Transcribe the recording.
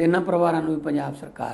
ਤੇ ਇਹਨਾਂ ਪਰਿਵਾਰਾਂ ਨੂੰ ਵੀ ਪੰਜਾਬ ਸਰਕਾਰ